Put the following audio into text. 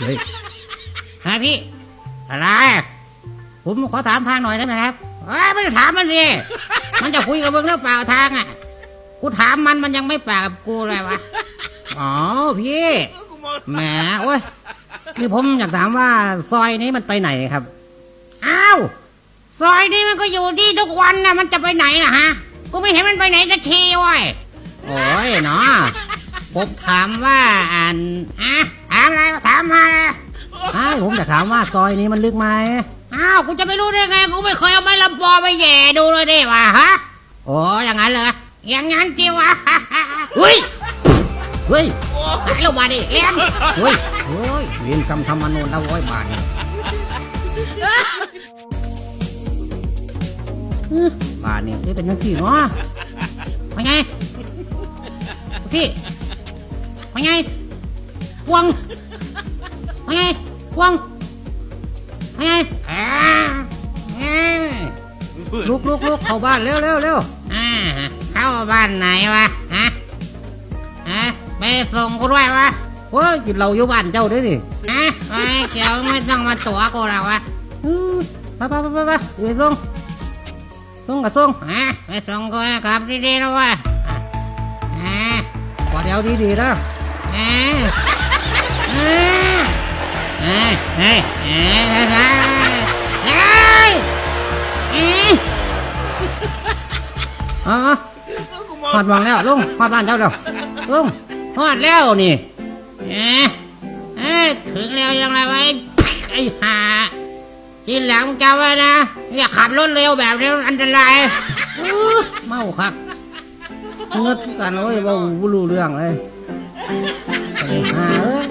เฮ้ยฮะพี่ อะไร ผมขอถามทางหน่อยได้ไหมครับเอ้ยไม่ได้ถามมันสิ มันจะคุยกับมึงหรือเปล่าทางอะ กูถามมันมันยังไม่ปากกับกูเลยวะ อ๋อพี่แหมโอ้ย คือผมอยากถามว่าซอยนี้มันไปไหนครับ อ้าว ซอยนี้มันก็อยู่ที่ทุกวันนะมันจะไปไหนนะฮะ กูไม่เห็นมันไปไหนจะทีเว้ย โอ้ยเนาะผมถามว่าอันฮะ อะไรถามมาเลยอ้าวผมจะถามว่าซอยนี้มันลึกไหมอ้าวกูจะไม่รู้ได้ไงกูไม่เคยเอาไม้ลำปอไปแหย่ดูเลยดิว่าฮะโอ้อย่างนั้นเลยอย่างนั้นจิวะเฮ้ยเฮ้ยหายลงมาดิเลี้ยงเฮ้ยเฮ้ยเรียนคำธรรมนูญแล้วโว้ยบาทเนี่ยอื้อบาทเนี่ยนี่เป็นยังสี่เนาะไปไงพี่ว่าไงพวง ว่าไงพวงว่าไงอ่าอ่าลุกลุกลุกเข้าบ้านเร็วเร็วเร็วอ่าเข้าบ้านไหนวะฮะฮะไปส่งกูด้วยวะโอ้ยเราอยู่บ้านเจ้าด้วยดิฮะไม่เกี่ยวไม่ต้องมาตัวกูหรอกวะอืมไปไปไปไปไปไปส่งส่งกับส่งฮะไปส่งกูให้กลับดีๆนะวะอะอ่ากอดเอวดีๆนะเอ้ยเอ๋อหอดวางแล้วลุงหอดบ้านเจ้าแล้วลุงหอดแล้วนี่เอ้ยเอ้ยถึงแล้วยังไงไอ้ไอ้ห่าทีหลังจำไว้นะ อย่าขับรถเร็วแบบนี้มันอันตรายเมาครับเงดกันเว้ยว่าบ่รู้เรื่องเลยไอ้ห่าเอ้ย